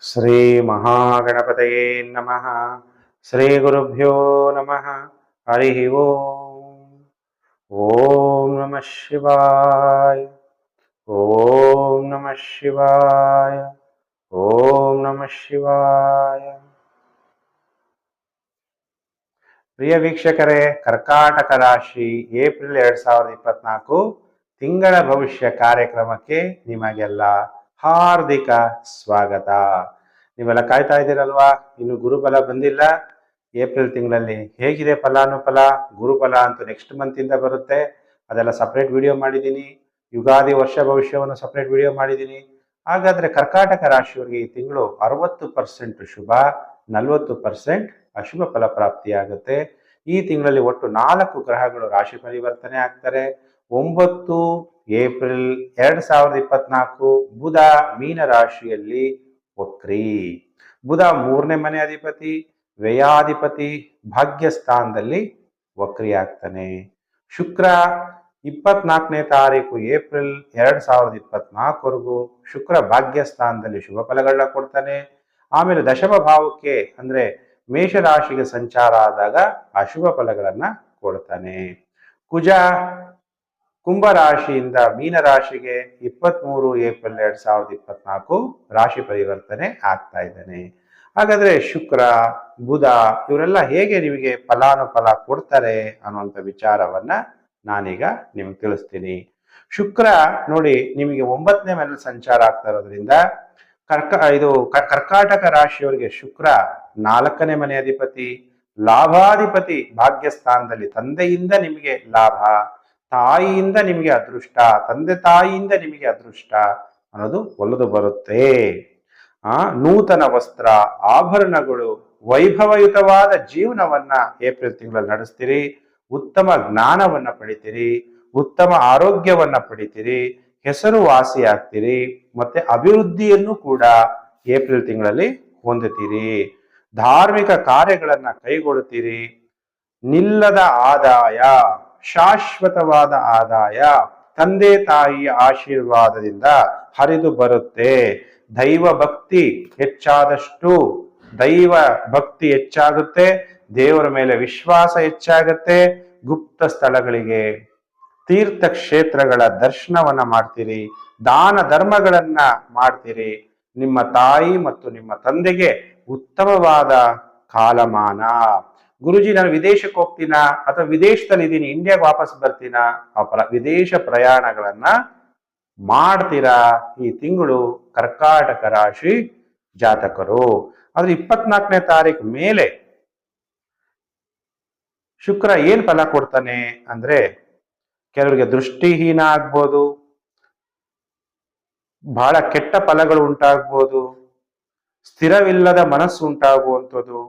ಶ್ರೀ ಮಹಾಗಣಪತಯೇ ನಮಃ. ಶ್ರೀ ಗುರುಭ್ಯೋ ನಮಃ. ಹರಿ ಓಂ. ಓಂ ನಮಃ ಶಿವಾಯ. ಓಂ ನಮಃ ಶಿವಾಯ. ಓಂ ನಮಃ ಶಿವಾಯ. ಪ್ರಿಯ ವೀಕ್ಷಕರೇ, ಕರ್ಕಾಟಕ ರಾಶಿ ಏಪ್ರಿಲ್ ಎರಡ್ ಸಾವಿರದ ಇಪ್ಪತ್ನಾಲ್ಕು ತಿಂಗಳ ಭವಿಷ್ಯ ಕಾರ್ಯಕ್ರಮಕ್ಕೆ ನಿಮಗೆಲ್ಲ ಹಾರ್ದಿಕ ಸ್ವಾಗತ. ನೀವೆಲ್ಲ ಕಾಯ್ತಾ ಇದ್ದೀರಲ್ವಾ? ಇನ್ನು ಗುರುಬಲ ಬಂದಿಲ್ಲ. ಏಪ್ರಿಲ್ ತಿಂಗಳಲ್ಲಿ ಹೇಗಿದೆ ಫಲಾನುಫಲ? ಗುರುಬಲ ಅಂತೂ ನೆಕ್ಸ್ಟ್ ಮಂತ್ ಇಂದ ಬರುತ್ತೆ. ಅದೆಲ್ಲ ಸಪ್ರೇಟ್ ವಿಡಿಯೋ ಮಾಡಿದ್ದೀನಿ. ಯುಗಾದಿ ವರ್ಷ ಭವಿಷ್ಯವನ್ನು ಸಪ್ರೇಟ್ ವಿಡಿಯೋ ಮಾಡಿದ್ದೀನಿ. ಹಾಗಾದ್ರೆ ಕರ್ಕಾಟಕ ರಾಶಿಯವರಿಗೆ ಈ ತಿಂಗಳು ಅರವತ್ತು ಪರ್ಸೆಂಟ್ ಶುಭ, ನಲವತ್ತು ಪರ್ಸೆಂಟ್ ಅಶುಭ ಫಲ ಪ್ರಾಪ್ತಿಯಾಗುತ್ತೆ. ಈ ತಿಂಗಳಲ್ಲಿ ಒಟ್ಟು ನಾಲ್ಕು ಗ್ರಹಗಳು ರಾಶಿ ಪರಿವರ್ತನೆ ಆಗ್ತಾರೆ. ಒಂಬತ್ತು ಏಪ್ರಿಲ್ ಎರಡ್ ಸಾವಿರದ ಇಪ್ಪತ್ನಾಲ್ಕು ಬುಧ ಮೀನ ರಾಶಿಯಲ್ಲಿ ವಕ್ರಿ. ಬುಧ ಮೂರನೇ ಮನೆ ಅಧಿಪತಿ, ವ್ಯಯಾಧಿಪತಿ, ಭಾಗ್ಯಸ್ಥಾನದಲ್ಲಿ ವಕ್ರಿ ಆಗ್ತಾನೆ. ಶುಕ್ರ ಇಪ್ಪತ್ನಾಲ್ಕನೇ ತಾರೀಕು ಏಪ್ರಿಲ್ ಎರಡ್ ಸಾವಿರದ ಇಪ್ಪತ್ನಾಲ್ಕವರೆಗೂ ಶುಕ್ರ ಭಾಗ್ಯಸ್ಥಾನದಲ್ಲಿ ಶುಭ ಫಲಗಳನ್ನ ಕೊಡ್ತಾನೆ. ಆಮೇಲೆ ದಶಮ ಭಾವಕ್ಕೆ ಅಂದ್ರೆ ಮೇಷರಾಶಿಗೆ ಸಂಚಾರ ಆದಾಗ ಅಶುಭ ಫಲಗಳನ್ನ ಕೊಡ್ತಾನೆ. ಕುಜ ಕುಂಭರಾಶಿಯಿಂದ ಮೀನರಾಶಿಗೆ ಇಪ್ಪತ್ಮೂರು ಏಪ್ರಿಲ್ ಎರಡ್ ಸಾವಿರದ ಇಪ್ಪತ್ನಾಲ್ಕು ರಾಶಿ ಪರಿವರ್ತನೆ ಆಗ್ತಾ ಇದ್ದಾನೆ. ಹಾಗಾದ್ರೆ ಶುಕ್ರ, ಬುಧ ಇವರೆಲ್ಲ ಹೇಗೆ ನಿಮಗೆ ಫಲಾನುಫಲ ಕೊಡ್ತಾರೆ ಅನ್ನುವಂಥ ವಿಚಾರವನ್ನ ನಾನೀಗ ನಿಮ್ಗೆ ತಿಳಿಸ್ತೀನಿ. ಶುಕ್ರ ನೋಡಿ ನಿಮಗೆ ಒಂಬತ್ತನೇ ಮನೇಲಿ ಸಂಚಾರ ಆಗ್ತಾ ಇರೋದ್ರಿಂದ ಕರ್ಕ ಇದು ಕರ್ಕಾಟಕ ರಾಶಿಯವರಿಗೆ ಶುಕ್ರ ನಾಲ್ಕನೇ ಮನೆ ಅಧಿಪತಿ, ಲಾಭಾಧಿಪತಿ ಭಾಗ್ಯಸ್ಥಾನದಲ್ಲಿ ತಂದೆಯಿಂದ ನಿಮಗೆ ಲಾಭ. ತಾಯಿಯಿಂದ ನಿಮಗೆ ಅದೃಷ್ಟ, ತಂದೆ ತಾಯಿಯಿಂದ ನಿಮಗೆ ಅದೃಷ್ಟ ಅನ್ನೋದು ಒಲಿದು ಬರುತ್ತೆ. ಆ, ನೂತನ ವಸ್ತ್ರ, ಆಭರಣಗಳು, ವೈಭವಯುತವಾದ ಜೀವನವನ್ನ ಏಪ್ರಿಲ್ ತಿಂಗಳಲ್ಲಿ ನಡೆಸ್ತೀರಿ. ಉತ್ತಮ ಜ್ಞಾನವನ್ನ ಪಡಿತೀರಿ. ಉತ್ತಮ ಆರೋಗ್ಯವನ್ನ ಪಡಿತೀರಿ. ಹೆಸರು ವಾಸಿ ಆಗ್ತೀರಿ. ಮತ್ತೆ ಅಭಿವೃದ್ಧಿಯನ್ನು ಕೂಡ ಏಪ್ರಿಲ್ ತಿಂಗಳಲ್ಲಿ ಹೊಂದುತ್ತೀರಿ. ಧಾರ್ಮಿಕ ಕಾರ್ಯಗಳನ್ನ ಕೈಗೊಳ್ಳುತ್ತೀರಿ ನಿಲ್ಲದ ಆದಾಯ. ಶಾಶ್ವತವಾದ ಆದಾಯ, ತಂದೆ ತಾಯಿಯ ಆಶೀರ್ವಾದದಿಂದ ಹರಿದು ಬರುತ್ತೆ. ದೈವ ಭಕ್ತಿ ಹೆಚ್ಚಾದಷ್ಟು ದೈವ ಭಕ್ತಿ ಹೆಚ್ಚಾಗುತ್ತೆ, ದೇವರ ಮೇಲೆ ವಿಶ್ವಾಸ ಹೆಚ್ಚಾಗುತ್ತೆ. ಗುಪ್ತ ಸ್ಥಳಗಳಿಗೆ ತೀರ್ಥ ಕ್ಷೇತ್ರಗಳ ದರ್ಶನವನ್ನ ಮಾಡ್ತೀರಿ, ದಾನ ಧರ್ಮಗಳನ್ನ ಮಾಡ್ತೀರಿ. ನಿಮ್ಮ ತಾಯಿ ಮತ್ತು ನಿಮ್ಮ ತಂದೆಗೆ ಉತ್ತಮವಾದ ಕಾಲಮಾನ. ಗುರುಜಿ ನಾನು ವಿದೇಶಕ್ಕೆ ಹೋಗ್ತೀನಾ ಅಥವಾ ವಿದೇಶದಲ್ಲಿ ಇದ್ದೀನಿ ಇಂಡಿಯಾಗೆ ವಾಪಸ್ ಬರ್ತೀನಾ? ಆ ಪ್ರ, ವಿದೇಶ ಪ್ರಯಾಣಗಳನ್ನ ಮಾಡ್ತೀರಾ? ಈ ತಿಂಗಳು ಕರ್ಕಾಟಕ ರಾಶಿ ಜಾತಕರು. ಆದ್ರೆ ಇಪ್ಪತ್ನಾಲ್ಕನೇ ತಾರೀಕು ಮೇಲೆ ಶುಕ್ರ ಏನ್ ಫಲ ಕೊಡ್ತಾನೆ ಅಂದ್ರೆ ಕೆಲವರಿಗೆ ದೃಷ್ಟಿಹೀನ ಆಗ್ಬೋದು, ಬಹಳ ಕೆಟ್ಟ ಫಲಗಳು ಉಂಟಾಗ್ಬೋದು, ಸ್ಥಿರವಿಲ್ಲದ ಮನಸ್ಸು ಉಂಟಾಗುವಂಥದ್ದು.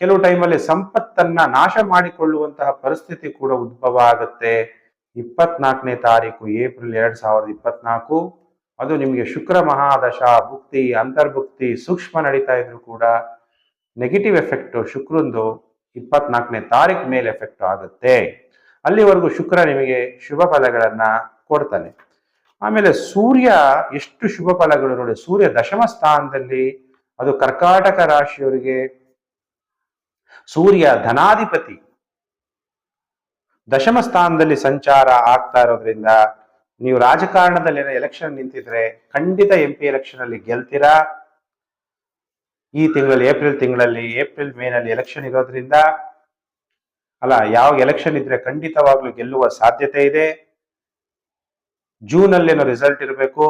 ಕೆಲವು ಟೈಮಲ್ಲಿ ಸಂಪತ್ತನ್ನ ನಾಶ ಮಾಡಿಕೊಳ್ಳುವಂತಹ ಪರಿಸ್ಥಿತಿ ಕೂಡ ಉದ್ಭವ ಆಗುತ್ತೆ. ಇಪ್ಪತ್ನಾಲ್ಕನೇ ತಾರೀಕು, ಏಪ್ರಿಲ್ ಎರಡ್ ಸಾವಿರದ ಇಪ್ಪತ್ನಾಲ್ಕು. ಅದು ನಿಮಗೆ ಶುಕ್ರ ಮಹಾದಶ, ಭುಕ್ತಿ, ಅಂತರ್ಭುಕ್ತಿ, ಸೂಕ್ಷ್ಮ ನಡೀತಾ ಇದ್ರು ಕೂಡ ನೆಗೆಟಿವ್ ಎಫೆಕ್ಟ್ ಶುಕ್ರಂದು ಇಪ್ಪತ್ನಾಲ್ಕನೇ ತಾರೀಕು ಮೇಲೆ ಎಫೆಕ್ಟ್ ಆಗುತ್ತೆ. ಅಲ್ಲಿವರೆಗೂ ಶುಕ್ರ ನಿಮಗೆ ಶುಭ ಫಲಗಳನ್ನ ಕೊಡ್ತಾನೆ. ಆಮೇಲೆ ಸೂರ್ಯ ಎಷ್ಟು ಶುಭ ಫಲಗಳು ನೋಡಿ, ಸೂರ್ಯ ದಶಮ ಸ್ಥಾನದಲ್ಲಿ ಅದು ಕರ್ಕಾಟಕ ರಾಶಿಯವರಿಗೆ ಸೂರ್ಯ ಧನಾಧಿಪತಿ. ದಶಮ ಸ್ಥಾನದಲ್ಲಿ ಸಂಚಾರ ಆಗ್ತಾ ಇರೋದ್ರಿಂದ ನೀವು ರಾಜಕಾರಣದಲ್ಲಿ ಎಲೆಕ್ಷನ್ ನಿಂತಿದ್ರೆ ಖಂಡಿತ ಎಂ ಪಿ ಎಲೆಕ್ಷನ್ ಅಲ್ಲಿ ಗೆಲ್ತೀರಾ? ಈ ತಿಂಗಳಲ್ಲಿ ಏಪ್ರಿಲ್ ತಿಂಗಳಲ್ಲಿ ಏಪ್ರಿಲ್ ಮೇನಲ್ಲಿ ಎಲೆಕ್ಷನ್ ಇರೋದ್ರಿಂದ ಅಲ್ಲ ಯಾವ ಎಲೆಕ್ಷನ್ ಇದ್ರೆ ಖಂಡಿತವಾಗ್ಲೂ ಗೆಲ್ಲುವ ಸಾಧ್ಯತೆ ಇದೆ. ಜೂನ್ ಅಲ್ಲಿ ಏನೋ ರಿಸಲ್ಟ್ ಇರಬೇಕು.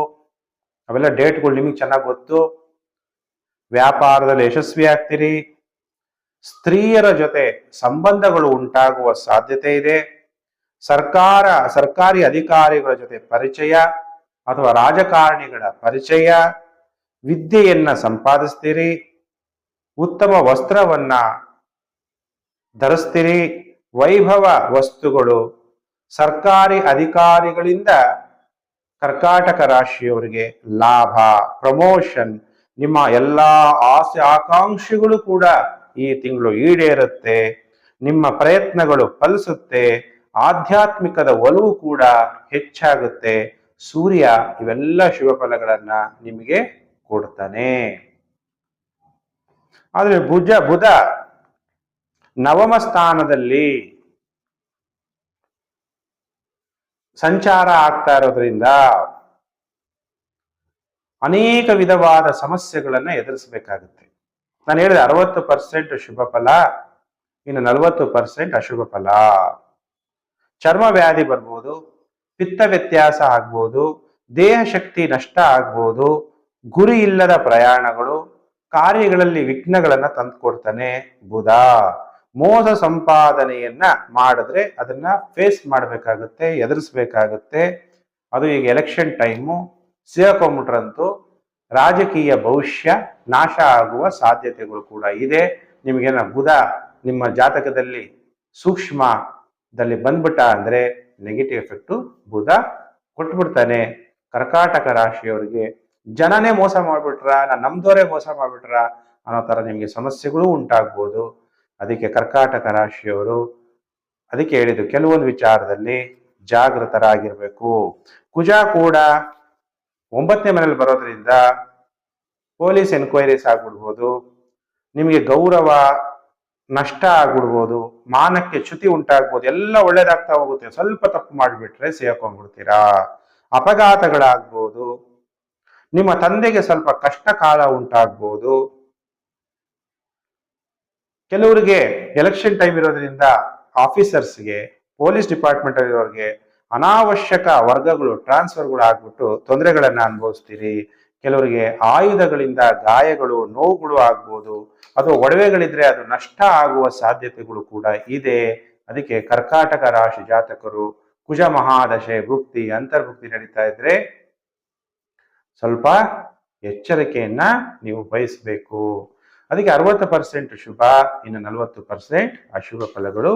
ಅವೆಲ್ಲ ಡೇಟ್ಗಳು ನಿಮಗೆ ಚೆನ್ನಾಗಿ ಗೊತ್ತು. ವ್ಯಾಪಾರದಲ್ಲಿ ಯಶಸ್ವಿ ಆಗ್ತೀರಿ ಸ್ತ್ರೀಯರ ಜೊತೆ ಸಂಬಂಧಗಳು ಉಂಟಾಗುವ ಸಾಧ್ಯತೆ ಇದೆ. ಸರ್ಕಾರ, ಸರ್ಕಾರಿ ಅಧಿಕಾರಿಗಳ ಜೊತೆ ಪರಿಚಯ ಅಥವಾ ರಾಜಕಾರಣಿಗಳ ಪರಿಚಯ, ವಿದ್ಯೆಯನ್ನ ಸಂಪಾದಿಸ್ತೀರಿ, ಉತ್ತಮ ವಸ್ತ್ರವನ್ನ ಧರಿಸ್ತೀರಿ, ವೈಭವ ವಸ್ತುಗಳು ಸರ್ಕಾರಿ ಅಧಿಕಾರಿಗಳಿಂದ ಕರ್ಕಾಟಕ ರಾಶಿಯವರಿಗೆ ಲಾಭ, ಪ್ರಮೋಷನ್, ನಿಮ್ಮ ಎಲ್ಲಾ ಆಸೆ, ಆಕಾಂಕ್ಷೆಗಳು ಕೂಡ ಈ ತಿಂಗಳು ಈಡೇರುತ್ತೆ, ನಿಮ್ಮ ಪ್ರಯತ್ನಗಳು ಫಲಿಸುತ್ತೆ, ಆಧ್ಯಾತ್ಮಿಕದ ಒಲವು ಕೂಡ ಹೆಚ್ಚಾಗುತ್ತೆ. ಸೂರ್ಯ ಇವೆಲ್ಲ ಶುಭ ಫಲಗಳನ್ನ ನಿಮಗೆ ಕೊಡ್ತಾನೆ. ಆದರೆ ಭುಜ, ಬುಧ ನವಮ ಸ್ಥಾನದಲ್ಲಿ ಸಂಚಾರ ಆಗ್ತಾ ಇರೋದ್ರಿಂದ ಅನೇಕ ವಿಧವಾದ ಸಮಸ್ಯೆಗಳನ್ನ ಎದುರಿಸಬೇಕಾಗುತ್ತೆ. ನಾನು ಹೇಳಿದೆ ಅರವತ್ತು ಪರ್ಸೆಂಟ್ ಶುಭ ಫಲ, ಇನ್ನು ನಲವತ್ತು ಪರ್ಸೆಂಟ್ ಅಶುಭ ಫಲ. ಚರ್ಮ ವ್ಯಾಧಿ ಬರ್ಬೋದು, ಪಿತ್ತ ವ್ಯತ್ಯಾಸ ಆಗ್ಬೋದು, ದೇಹ ಶಕ್ತಿ ನಷ್ಟ ಆಗ್ಬೋದು, ಗುರಿ ಇಲ್ಲದ ಪ್ರಯಾಣಗಳು, ಕಾರ್ಯಗಳಲ್ಲಿ ವಿಘ್ನಗಳನ್ನ ತಂದುಕೊಡ್ತಾನೆ ಬುಧ. ಮೋಸ ಸಂಪಾದನೆಯನ್ನ ಮಾಡಿದ್ರೆ ಅದನ್ನ ಫೇಸ್ ಮಾಡಬೇಕಾಗುತ್ತೆ, ಎದುರಿಸ್ಬೇಕಾಗುತ್ತೆ. ಅದು ಈಗ ಎಲೆಕ್ಷನ್ ಟೈಮು ಸಿಗಾಕೊಂಬಿಟ್ರಂತೂ ರಾಜಕೀಯ ಭವಿಷ್ಯ ನಾಶ ಆಗುವ ಸಾಧ್ಯತೆಗಳು ಕೂಡ ಇದೆ. ನಿಮಗೇನ ಬುಧ ನಿಮ್ಮ ಜಾತಕದಲ್ಲಿ ಸೂಕ್ಷ್ಮದಲ್ಲಿ ಬಂದ್ಬಿಟ್ಟ ಅಂದರೆ ನೆಗೆಟಿವ್ ಎಫೆಕ್ಟು ಬುಧ ಕೊಟ್ಬಿಡ್ತಾನೆ. ಕರ್ಕಾಟಕ ರಾಶಿಯವರಿಗೆ ಜನನೇ ಮೋಸ ಮಾಡ್ಬಿಟ್ರ? ನಾ ನಮ್ದವರೇ ಮೋಸ ಮಾಡ್ಬಿಟ್ರ? ಅನ್ನೋ ತರ ನಿಮಗೆ ಸಮಸ್ಯೆಗಳು ಉಂಟಾಗ್ಬೋದು. ಅದಕ್ಕೆ ಕರ್ಕಾಟಕ ರಾಶಿಯವರು ಅದಕ್ಕೆ ಹೇಳಿದ್ದು ಕೆಲವೊಂದು ವಿಚಾರದಲ್ಲಿ ಜಾಗೃತರಾಗಿರಬೇಕು. ಕುಜ ಕೂಡ ಒಂಬತ್ತನೇ ಮನೇಲಿ ಬರೋದ್ರಿಂದ ಪೊಲೀಸ್ ಎನ್ಕ್ವೈರೀಸ್ ಆಗ್ಬಿಡ್ಬೋದು, ನಿಮಗೆ ಗೌರವ ನಷ್ಟ ಆಗ್ಬಿಡ್ಬೋದು, ಮಾನಕ್ಕೆ ಚ್ಯುತಿ ಉಂಟಾಗ್ಬೋದು, ಎಲ್ಲ ಒಳ್ಳೇದಾಗ್ತಾ ಹೋಗುತ್ತೆ. ಸ್ವಲ್ಪ ತಪ್ಪು ಮಾಡಿಬಿಟ್ರೆ ಸೇರ್ಕೊಂಡ್ಬಿಡ್ತೀರಾ ಅಪಘಾತಗಳಾಗ್ಬೋದು, ನಿಮ್ಮ ತಂದೆಗೆ ಸ್ವಲ್ಪ ಕಷ್ಟ ಕಾಲ ಉಂಟಾಗ್ಬೋದು. ಕೆಲವರಿಗೆ ಎಲೆಕ್ಷನ್ ಟೈಮ್ ಇರೋದ್ರಿಂದ ಆಫೀಸರ್ಸ್ಗೆ ಪೊಲೀಸ್ ಡಿಪಾರ್ಟ್ಮೆಂಟ್ ಇರೋರಿಗೆ ಅನಾವಶ್ಯಕ ವರ್ಗಗಳು, ಟ್ರಾನ್ಸ್ಫರ್ಗಳು ಆಗ್ಬಿಟ್ಟು ತೊಂದರೆಗಳನ್ನ ಅನುಭವಿಸ್ತೀರಿ. ಕೆಲವರಿಗೆ ಆಯುಧಗಳಿಂದ ಗಾಯಗಳು, ನೋವುಗಳು ಆಗ್ಬೋದು, ಅಥವಾ ಒಡವೆಗಳಿದ್ರೆ ಅದು ನಷ್ಟ ಆಗುವ ಸಾಧ್ಯತೆಗಳು ಕೂಡ ಇದೆ. ಅದಕ್ಕೆ ಕರ್ಕಾಟಕ ರಾಶಿ ಜಾತಕರು, ಕುಜ ಮಹಾದಶೆ ಭುಕ್ತಿ, ಅಂತರ್ಭುಕ್ತಿ ನಡೀತಾ ಇದ್ರೆ ಸ್ವಲ್ಪ ಎಚ್ಚರಿಕೆಯನ್ನ ನೀವು ಬಯಸಬೇಕು. ಅದಕ್ಕೆ ಅರವತ್ತು ಪರ್ಸೆಂಟ್ ಶುಭ, ಇನ್ನು ನಲವತ್ತು ಪರ್ಸೆಂಟ್ ಅಶುಭ ಫಲಗಳು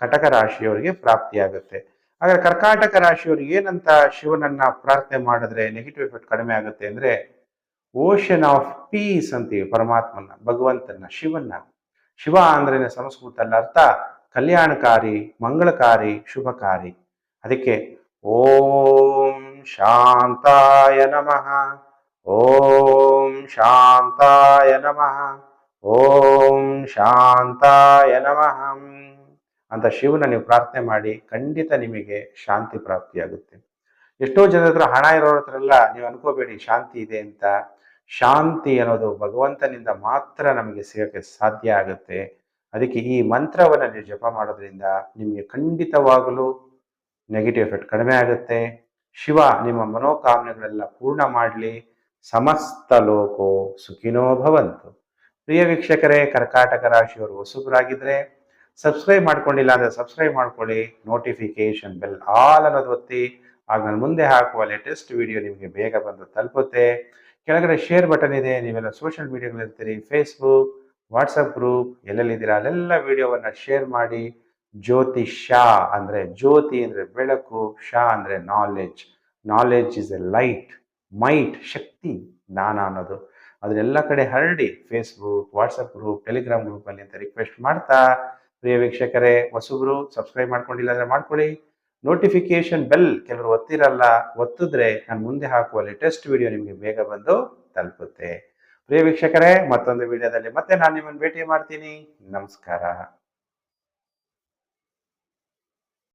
ಕಟಕ ರಾಶಿಯವರಿಗೆ ಪ್ರಾಪ್ತಿಯಾಗುತ್ತೆ. ಹಾಗಾದ್ರೆ ಕರ್ಕಾಟಕ ರಾಶಿಯವರು ಏನಂತ ಶಿವನನ್ನ ಪ್ರಾರ್ಥನೆ ಮಾಡಿದ್ರೆ ನೆಗೆಟಿವ್ ಎಫೆಕ್ಟ್ ಕಡಿಮೆ ಆಗುತ್ತೆ ಅಂದ್ರೆ ಓಷನ್ ಆಫ್ ಪೀಸ್ ಅಂತೀವಿ ಪರಮಾತ್ಮನ ಭಗವಂತನ ಶಿವನ್ನ. ಶಿವ ಅಂದ್ರೆ ಸಂಸ್ಕೃತಲ್ಲ ಅರ್ಥ ಕಲ್ಯಾಣಕಾರಿ, ಮಂಗಳಕಾರಿ, ಶುಭಕಾರಿ. ಅದಕ್ಕೆ ಓಂ ಶಾಂತಾಯ ನಮಃ, ಓಂ ಶಾಂತಾಯ ನಮಃ, ಓಂ ಶಾಂತಾಯ ನಮಃ. ಅಂತ ಶಿವನ ನೀವು ಪ್ರಾರ್ಥನೆ ಮಾಡಿ ಖಂಡಿತ ನಿಮಗೆ ಶಾಂತಿ ಪ್ರಾಪ್ತಿಯಾಗುತ್ತೆ. ಎಷ್ಟೋ ಜನ ಹತ್ರ ಹಣ ಇರೋರ ಹತ್ರ ಎಲ್ಲ ನೀವು ಅನ್ಕೋಬೇಡಿ ಶಾಂತಿ ಇದೆ ಅಂತ. ಶಾಂತಿ ಅನ್ನೋದು ಭಗವಂತನಿಂದ ಮಾತ್ರ ನಮಗೆ ಸಿಗಕ್ಕೆ ಸಾಧ್ಯ ಆಗುತ್ತೆ. ಅದಕ್ಕೆ ಈ ಮಂತ್ರವನ್ನು ನೀವು ಜಪ ಮಾಡೋದ್ರಿಂದ ನಿಮಗೆ ಖಂಡಿತವಾಗಲೂ ನೆಗೆಟಿವ್ ಎಫೆಕ್ಟ್ ಕಡಿಮೆ ಆಗುತ್ತೆ. ಶಿವ ನಿಮ್ಮ ಮನೋಕಾಮನೆಗಳೆಲ್ಲ ಪೂರ್ಣ ಮಾಡಲಿ. ಸಮಸ್ತ ಲೋಕೋ ಸುಖಿನೋ ಭವಂತು. ಪ್ರಿಯ ವೀಕ್ಷಕರೇ, ಕರ್ಕಾಟಕ ರಾಶಿಯವರು ಹೊಸಬರಾಗಿದ್ರೆ ಸಬ್ಸ್ಕ್ರೈಬ್ ಮಾಡ್ಕೊಂಡಿಲ್ಲ ಅಂದ್ರೆ ಸಬ್ಸ್ಕ್ರೈಬ್ ಮಾಡ್ಕೊಳ್ಳಿ ನೋಟಿಫಿಕೇಶನ್ ಬೆಲ್ ಆಲ್ ಅನ್ನೋದು ಒತ್ತಿ. ಆಗ ನಾನು ಮುಂದೆ ಹಾಕುವ ಲೇಟೆಸ್ಟ್ ವಿಡಿಯೋ ನಿಮಗೆ ಬೇಗ ಬಂದು ತಲುಪುತ್ತೆ. ಕೆಳಗಡೆ ಶೇರ್ ಬಟನ್ ಇದೆ, ನೀವೆಲ್ಲ ಸೋಷಿಯಲ್ ಮೀಡಿಯಾಗಳಿರ್ತೀರಿ ಫೇಸ್ಬುಕ್ ವಾಟ್ಸಪ್ ಗ್ರೂಪ್ ಎಲ್ಲೆಲ್ಲಿದ್ದೀರಾ? ಅಲ್ಲೆಲ್ಲ ವಿಡಿಯೋವನ್ನು ಶೇರ್ ಮಾಡಿ. ಜ್ಯೋತಿ ಶಾ ಅಂದರೆ ಜ್ಯೋತಿ ಅಂದರೆ ಬೆಳಕು, ಶಾ ಅಂದರೆ knowledge knowledge is a light might ಶಕ್ತಿ, ಜ್ಞಾನ ಅನ್ನೋದು. ಅದನ್ನೆಲ್ಲ ಕಡೆ ಹರಡಿ ಫೇಸ್ಬುಕ್ ವಾಟ್ಸಪ್ ಗ್ರೂಪ್ ಟೆಲಿಗ್ರಾಮ್ ಗ್ರೂಪಲ್ಲಿ ಅಂತ ರಿಕ್ವೆಸ್ಟ್ ಮಾಡ್ತಾ ಪ್ರಿಯ ವೀಕ್ಷಕರೇ, ಹೊಸಬ್ರು ಸಬ್ಸ್ಕ್ರೈಬ್ ಮಾಡ್ಕೊಂಡಿಲ್ಲ ಅಂದ್ರೆ ಮಾಡ್ಕೊಳ್ಳಿ. ನೋಟಿಫಿಕೇಶನ್ ಬೆಲ್ ಕೆಲವರು ಒತ್ತಿರಲ್ಲ, ಒತ್ತಿದ್ರೆ ನಾನು ಮುಂದೆ ಹಾಕುವ ಲೇಟೆಸ್ಟ್ ವಿಡಿಯೋ ನಿಮಗೆ ಬೇಗ ಬಂದು ತಲುಪುತ್ತೆ. ಪ್ರಿಯ ವೀಕ್ಷಕರೇ, ಮತ್ತೊಂದು ವಿಡಿಯೋದಲ್ಲಿ ಮತ್ತೆ ನಾನು ನಿಮ್ಮನ್ನು ಭೇಟಿ ಮಾಡ್ತೀನಿ. ನಮಸ್ಕಾರ.